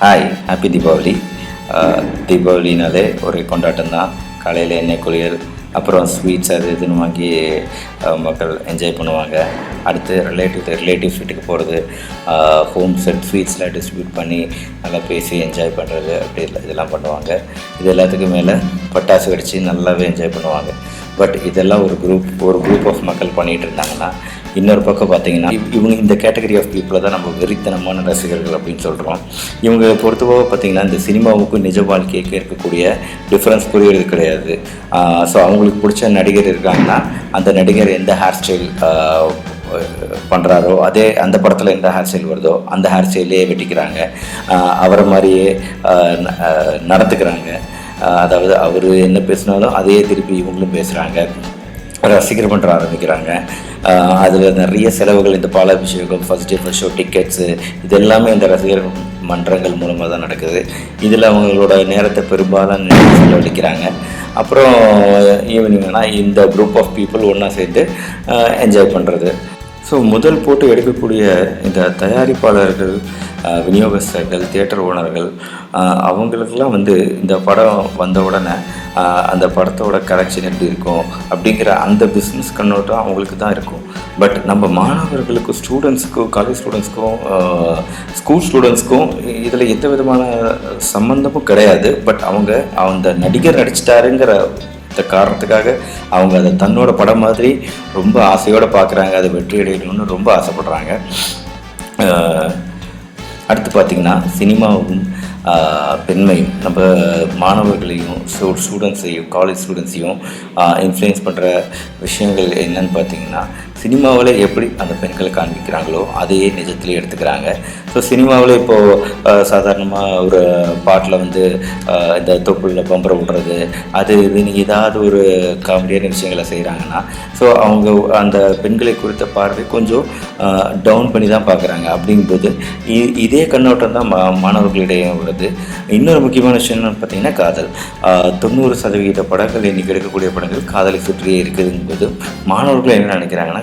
Hi happy Deepavali தீபாவளினாலே uh, ஒரு கொண்டாட்டம் தான் காலையில் எண்ணெய் குளியல் அப்புறம் ஸ்வீட்ஸ் அது இதுன்னு வாங்கி uh, மக்கள் என்ஜாய் பண்ணுவாங்க. அடுத்து ரிலேட்டிவ் ரிலேட்டிவ்ஸ் வீட்டுக்கு போகிறது ஹோம் செட் ஸ்வீட்ஸ்லாம் டிஸ்ட்ரிபியூட் பண்ணி நல்லா பேசி என்ஜாய் பண்ணுறது அப்படி இதெல்லாம் பண்ணுவாங்க. இது எல்லாத்துக்கும் மேலே பட்டாசு வெடித்து நல்லாவே என்ஜாய் பண்ணுவாங்க. பட் இதெல்லாம் ஒரு குரூப் ஒரு குரூப் ஆஃப் மக்கள் பண்ணிகிட்டு இருந்தாங்கன்னா இன்னொரு பக்கம் பார்த்தீங்கன்னா இவங்க இந்த கேட்டகரி ஆஃப் பீப்புளை தான் நம்ம வெறித்தனமான ரசிகர்கள் அப்படின்னு சொல்கிறோம் இவங்க பொறுத்தவரை பார்த்தீங்கன்னா இந்த சினிமாவுக்கும் நிஜ வாழ்க்கைக்கு இருக்கக்கூடிய டிஃப்ரென்ஸ் புரியறது கிடையாது. ஸோ அவங்களுக்கு பிடிச்ச நடிகர் இருக்காங்கன்னா அந்த நடிகர் எந்த ஹேர் ஸ்டைல் பண்ணுறாரோ அதே அந்த படத்தில் எந்த ஹேர் ஸ்டைல் வருதோ அந்த ஹேர் ஸ்டைலே வெட்டிக்கிறாங்க. அவரை மாதிரியே நடத்துக்கிறாங்க அதாவது அவர் என்ன பேசினாலும் அதையே திருப்பி இவங்களும் பேசுகிறாங்க ரசிகர் மன்றம் ஆரம்பிக்கிறாங்க. அதில் நிறைய செலவுகள் இந்த பாலாபிஷேகம் first day first show tickets இது எல்லாமே இந்த ரசிகர் மன்றங்கள் மூலமாக தான் நடக்குது. இதில் அவங்களோட நேரத்தை பெரும்பாலும் செலவழிக்கிறாங்க. அப்புறம் ஈவினிங் ஆனால் இந்த குரூப் ஆஃப் பீப்புள் ஒன்றா சேர்ந்து என்ஜாய் பண்ணுறது ஸோ முதல் போட்டு எடுக்கக்கூடிய இந்த தயாரிப்பாளர்கள் விநியோகஸ்தர்கள் தியேட்டர் ஓனர்கள் அவங்களுக்கெல்லாம் வந்து இந்த படம் வந்த உடனே அந்த படத்தோட கலெக்ஷன் எப்படி இருக்கும் அப்படிங்கிற அந்த பிஸ்னஸ் கண்ணோட்டம் அவங்களுக்கு தான் இருக்கும். பட் நம்ம மாணவர்களுக்கும் ஸ்டூடெண்ட்ஸுக்கும் காலேஜ் ஸ்டூடெண்ட்ஸ்க்கும் ஸ்கூல் ஸ்டூடெண்ட்ஸ்க்கும் இதில் எந்த விதமான சம்மந்தமும் கிடையாது. பட் அவங்க அந்த நடிகர் நடிச்சிட்டாருங்கிற காரணத்துக்காக அவங்க அதை தன்னோட படம் மாதிரி ரொம்ப ஆசையோடு பார்க்குறாங்க அதை வெற்றி அடையணும்னு ரொம்ப ஆசைப்படுறாங்க. அடுத்து பார்த்திங்கன்னா சினிமாவும் பெண்மையும் நம்ம மாணவர்களையும் ஸ்டூடெண்ட்ஸையும் காலேஜ் ஸ்டூடெண்ட்ஸையும் இன்ஃப்ளூயன்ஸ் பண்ணுற விஷயங்கள் என்னன்னு பார்த்தீங்கன்னா சினிமாவில் எப்படி அந்த பெண்களை காண்பிக்கிறாங்களோ அதையே நிஜத்திலே எடுத்துக்கிறாங்க. ஸோ சினிமாவில் இப்போது சாதாரணமாக ஒரு பாட்டில் வந்து இந்த தொப்புளில் பம்பரை விடுறது அது இதுன்னு ஏதாவது ஒரு காமெடியான விஷயங்களை செய்கிறாங்கன்னா ஸோ அவங்க அந்த பெண்களை குறித்த பார்வை கொஞ்சம் டவுன் பண்ணி தான் பார்க்குறாங்க. அப்படிங்கும்போது இ- இதே கண்ணோட்டம் தான் மா மாணவர்களிடையே உள்ளது. இன்னொரு முக்கியமான விஷயம் என்னன்னு பார்த்தீங்கன்னா காதல். தொண்ணூறு சதவீத படங்கள் இன்றைக்கி எடுக்கக்கூடிய படங்கள் காதலை சுற்றியே இருக்குதுங்கும்போது மாணவர்கள் என்ன நினைக்கிறாங்கன்னா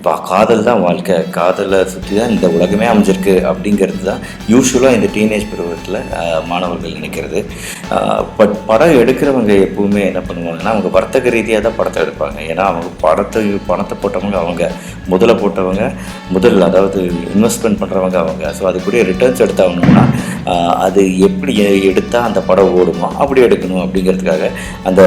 இப்போ காதல் தான் வாழ்க்கை. காதலை சுற்றி தான் இந்த உலகமே அமைஞ்சிருக்கு அப்படிங்கிறது தான் யூஸ்வலாக இந்த டீனேஜ் பருவத்தில் மாணவர்கள் நினைக்கிறது. பட் படம் எடுக்கிறவங்க எப்பவுமே என்ன பண்ணுவாங்கன்னா அவங்க வர்த்தக ரீதியாக தான் படத்தை எடுப்பாங்க. ஏன்னா அவங்க படத்தை பணத்தை போட்டவங்க அவங்க முதல்ல போட்டவங்க முதல் அதாவது இன்வெஸ்ட்மெண்ட் பண்ணுறவங்க அவங்க. ஸோ அதுக்குரிய ரிட்டர்ன்ஸ் எடுத்தாகணும்னா அது எப்படி எடுத்தால் அந்த படம் ஓடுமோ அப்படி எடுக்கணும் அப்படிங்கிறதுக்காக அந்த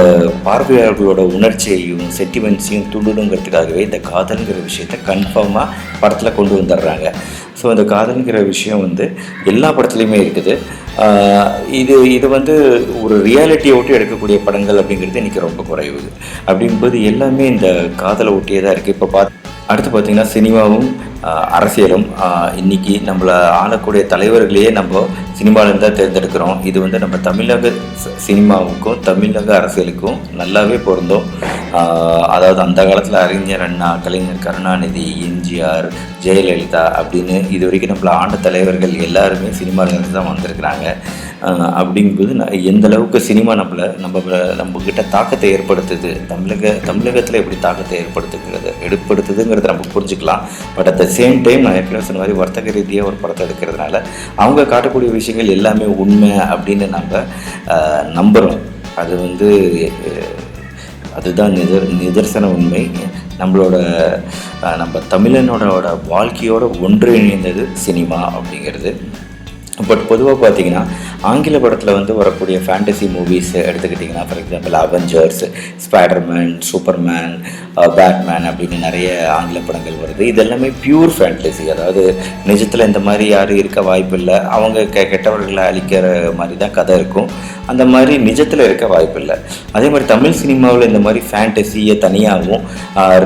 பார்வையாளர்களோட உணர்ச்சியையும் சென்டிமெண்ட்ஸையும் துண்டுடுங்கிறதுக்காகவே இந்த காதலுங்கிற விஷயம் விஷயத்த கன்ஃபார்மாக படத்தில் கொண்டு வந்துடுறாங்க. ஸோ அந்த காதல்ங்கிற விஷயம் வந்து எல்லா படத்துலையுமே இருக்குது. இது இது வந்து ஒரு ரியாலிட்டியை ஒட்டி எடுக்கக்கூடிய படங்கள் அப்படிங்கிறது இன்றைக்கி ரொம்ப குறைவு. அப்படிங்கும்போது எல்லாமே இந்த காதலை ஒட்டியே தான் இருக்குது இப்போ பார்த்து அடுத்து பார்த்திங்கன்னா சினிமாவும் அரசியலும் இன்றைக்கி இன்னைக்கு நம்மளை ஆளக்கூடிய தலைவர்களையே நம்ம சினிமாவிலேருந்து தான் தேர்ந்தெடுக்கிறோம். இது வந்து நம்ம தமிழக சினிமாவுக்கும் தமிழக அரசியலுக்கும் நல்லாவே பொருந்தும். அதாவது அந்த காலத்தில் அறிஞர் அண்ணா கலைஞர் கருணாநிதி எம்ஜிஆர் ஜெயலலிதா அப்படின்னு இது வரைக்கும் நம்மளை ஆண்ட தலைவர்கள் எல்லாருமே சினிமாவிலேருந்து தான் வந்திருக்கிறாங்க. அப்படிங்கும்போது எந்த அளவுக்கு சினிமா நம்மளை நம்ம நம்மக்கிட்ட தாக்கத்தை ஏற்படுத்துது தமிழக தமிழகத்தில் எப்படி தாக்கத்தை ஏற்படுத்துகிறது ஏற்படுத்துதுங்கிறத நம்ம புரிஞ்சுக்கலாம். But at the same time நான் ஏற்கனவே சொன்ன மாதிரி வர்த்தக ரீதியாக ஒரு படத்தை எடுக்கிறதுனால அவங்க காட்டக்கூடிய விஷயங்கள் எல்லாமே உண்மை அப்படின்னு நம்ம நம்புகிறோம் அது வந்து அதுதான் நிதர் நிதர்சன உண்மை. நம்மளோட நம்ம தமிழனோட வாழ்க்கையோட ஒன்றிணைந்தது சினிமா அப்படிங்கிறது. பட் பொதுவாக பார்த்தீங்கன்னா ஆங்கில படத்தில் வந்து வரக்கூடிய ஃபேண்டசி மூவிஸ் எடுத்துக்கிட்டிங்கன்னா for example Avengers Spiderman Superman Batman அப்படின்னு நிறைய ஆங்கில படங்கள் வருது. இது எல்லாமே பியூர் ஃபேண்டசி அதாவது நிஜத்தில் இந்த மாதிரி யாரும் இருக்க வாய்ப்பு இல்லை. அவங்க கெ கெட்டவர்களை அழிக்கிற மாதிரி தான் கதை இருக்கும். அந்த மாதிரி நிஜத்தில் இருக்க வாய்ப்பு இல்லை. அதே மாதிரி தமிழ் சினிமாவில் இந்த மாதிரி ஃபேண்டசியை தனியாகவும்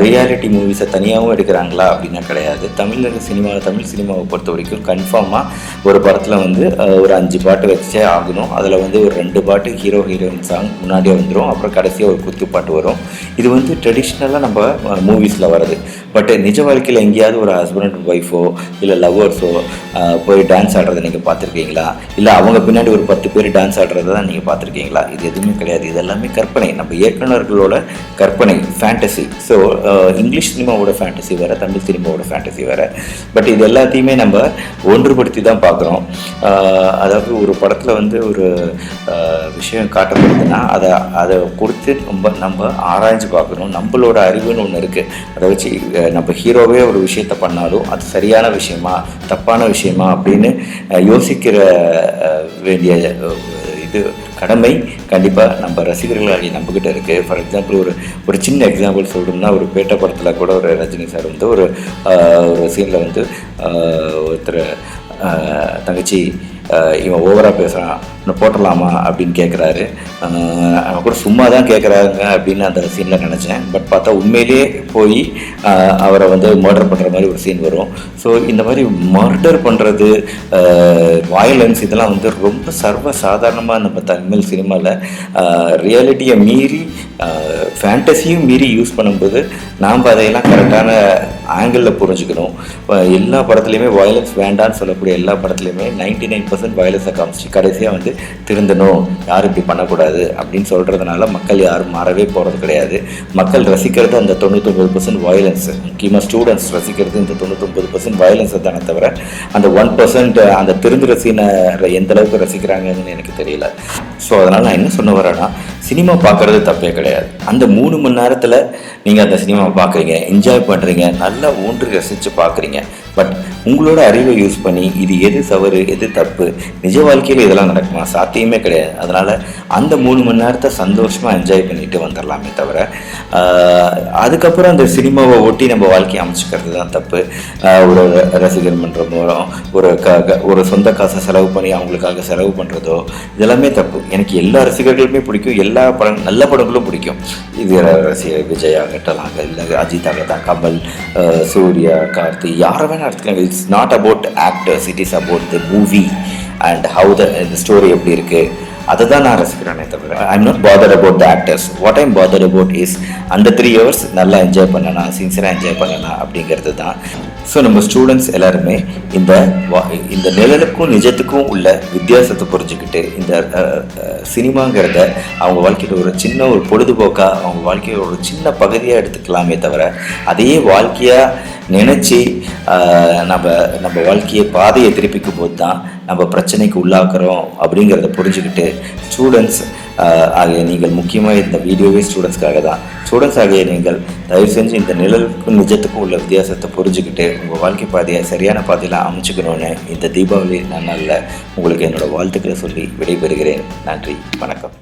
ரியாலிட்டி uh, மூவிஸை தனியாகவும் எடுக்கிறாங்களா அப்படின்னா கிடையாது. தமிழக சினிமாவில் தமிழ் சினிமாவை பொறுத்த வரைக்கும் கன்ஃபார்மாக ஒரு படத்தில் வந்து uh, ஒரு அஞ்சு பாட்டு வச்சு ரசிச்சே ஆகணும். அதில் வந்து ஒரு ரெண்டு பாட்டு ஹீரோ ஹீரோயின் சாங் முன்னாடியே வந்துடும் அப்புறம் கடைசியாக ஒரு குத்து பாட்டு வரும். இது வந்து ட்ரெடிஷ்னலாக நம்ம மூவிஸில் வருது பட் நிஜ வாழ்க்கையில் எங்கேயாவது ஒரு ஹஸ்பண்ட் அண்ட் ஒய்ஃபோ இல்லை லவ்வர்ஸோ போய் டான்ஸ் ஆடுறதை நீங்கள் பார்த்துருக்கீங்களா? இல்லை அவங்க பின்னாடி ஒரு பத்து பேர் டான்ஸ் ஆடுறதை தான் நீங்கள் பார்த்துருக்கீங்களா? இது எதுவுமே கிடையாது. இது எல்லாமே கற்பனை. நம்ம இயக்குனர்களோட கற்பனை ஃபேண்டசி ஸோ இங்கிலீஷ் சினிமாவோட ஃபேண்டசி வேறு தமிழ் சினிமாவோட ஃபேண்டசி வேறு. பட் இது எல்லாத்தையுமே நம்ம ஒன்றுபடுத்தி தான் பார்க்குறோம். அதாவது ஒரு படத்தில் வந்து ஒரு விஷயம் காட்டப்படுதுன்னா அதை அதை கொடுத்து ரொம்ப நம்ம ஆராய்ஞ்சு பார்க்கணும். நம்மளோட அறிவுன்னு ஒன்று இருக்குது அதை வச்சு நம்ம ஹீரோவே ஒரு விஷயத்த பண்ணாலும் அது சரியான விஷயமா தப்பான விஷயமா அப்படின்னு யோசிக்கிற வேண்டிய இது கடமை கண்டிப்பாக நம்ம ரசிகர்களாகி நம்மக்கிட்ட இருக்குது ஃபார் எக்ஸாம்பிள் ஒரு ஒரு சின்ன எக்ஸாம்பிள் சொல்லணும்னா ஒரு பேட்ட படத்தில் கூட ஒரு ரஜினி சார் வந்து ஒரு ஒரு சீனில் வந்து ஒருத்தர் தங்கச்சி இவன் ஓவராக பேசுகிறான் இன்னும் போட்டலாமா அப்படின்னு கேட்குறாரு அவன் கூட சும்மா தான் கேட்குறாங்க அப்படின்னு அந்த சீனில் நினச்சேன். பட் பார்த்தா உண்மையிலேயே போய் அவரை வந்து மர்டர் பண்ணுற மாதிரி ஒரு சீன் வரும். ஸோ இந்த மாதிரி மர்டர் பண்ணுறது வயலன்ஸ் இதெல்லாம் வந்து ரொம்ப சர்வ சாதாரணமாக நம்ம தமிழ் சினிமாவில் ரியாலிட்டியை மீறி ஃபேண்டசியும் மீறி யூஸ் பண்ணும்போது நாம் அதையெல்லாம் கரெக்டான ஆங்கிளில் புரிஞ்சுக்கணும். எல்லா படத்துலையுமே வயலன்ஸ் வேண்டான்னு சொல்லக்கூடிய எல்லா படத்துலையுமே நைன்டி நைன் பர்சன்ட் வயலன்ஸை காமிச்சு கடைசியாக வந்து திருந்தணும். யாரும் இப்படி பண்ணக்கூடாது அப்படின்னு சொல்கிறதுனால மக்கள் யாரும் மாறவே போகிறது கிடையாது. மக்கள் ரசிக்கிறது அந்த தொண்ணூத்தொம்பது பர்சன்ட் வயலன்ஸ் முக்கியமாக ஸ்டூடெண்ட்ஸ் ரசிக்கிறது இந்த தொண்ணூத்தொம்பது பர்சன்ட் வயலன்ஸை தானே தவிர அந்த ஒன் பர்சன்ட் அந்த திருந்து ரசினை எந்த அளவுக்கு ரசிக்கிறாங்கன்னு எனக்கு தெரியல. ஸோ அதனால் நான் என்ன சொன்ன வரேன்னா சினிமா பார்க்குறது தப்பே கிடையாது. அந்த மூணு மணி நேரத்தில் நீங்கள் அந்த சினிமா பார்க்குறீங்க என்ஜாய் பண்ணுறீங்க நல்லா ஊன்று ரசித்து பார்க்குறீங்க. பட் உங்களோட அறிவை யூஸ் பண்ணி இது எது தவறு எது தப்பு நிஜ வாழ்க்கையில் இதெல்லாம் நடக்குமா? சாத்தியமே கிடையாது. அதனால் அந்த மூணு மணி நேரத்தை சந்தோஷமாக என்ஜாய் பண்ணிட்டு வந்துடலாமே தவிர அதுக்கப்புறம் அந்த சினிமாவை ஒட்டி நம்ம வாழ்க்கையை அமைச்சுக்கிறது தான் தப்பு. ஒரு ரசிகர் மன்றம் மூலம் ஒரு க ஒரு சொந்த காசை செலவு பண்ணி அவங்களுக்காக செலவு பண்ணுறதோ இதெல்லாமே தப்பு. எனக்கு எல்லா ரசிகர்களுமே பிடிக்கும். எல்லா படம் நல்ல படங்களும் பிடிக்கும். இது ரசிகர் விஜய் ஆகட்டும் இல்லை அஜித் ஆகட்டும் கமல் சூர்யா கார்த்தி யாரை வேணால் எடுத்துக்கலாம் it's not about actors it is about the movie and how the இந்த ஸ்டோரி எப்படி இருக்குது அதை தான் நான் ரசிக்கிறேனே தவிர I am not bother about the actors what I'm bother about is அந்த த்ரீ ஹவர்ஸ் நல்லா என்ஜாய் பண்ணனா சின்சராக என்ஜாய் பண்ணனா அப்படிங்கிறது தான் ஸோ நம்ம ஸ்டூடெண்ட்ஸ் எல்லாருமே இந்த வா- இந்த நிழலுக்கும் நிஜத்துக்கும் உள்ள வித்தியாசத்தை புரிஞ்சுக்கிட்டு இந்த சினிமாங்கிறத அவங்க வாழ்க்கையில் ஒரு சின்ன ஒரு பொழுதுபோக்காக அவங்க வாழ்க்கையில் ஒரு சின்ன பகுதியாக எடுத்துக்கலாமே தவிர அதையே வாழ்க்கையாக நினச்சி நம்ம நம்ம வாழ்க்கையை பாதையை திருப்பிக்கும் போது தான் நம்ம பிரச்சனைக்கு உள்ளாக்குறோம் அப்படிங்கிறத புரிஞ்சுக்கிட்டு ஸ்டூடெண்ட்ஸ் ஆகிய நீங்கள் முக்கியமாக இந்த வீடியோவே ஸ்டூடெண்ட்ஸ்க்காக தான். ஸ்டூடெண்ட்ஸ் ஆகிய நீங்கள் தயவு செஞ்சு இந்த நிழலுக்கும் நிஜத்துக்கும் உள்ள வித்தியாசத்தை புரிஞ்சுக்கிட்டு உங்கள் வாழ்க்கை பாதையை சரியான பாதையில் அமைச்சுக்கணும்னு இந்த தீபாவளி நான் நல்ல உங்களுக்கு என்னோடய வாழ்த்துக்களை சொல்லி விடைபெறுகிறேன். நன்றி வணக்கம்.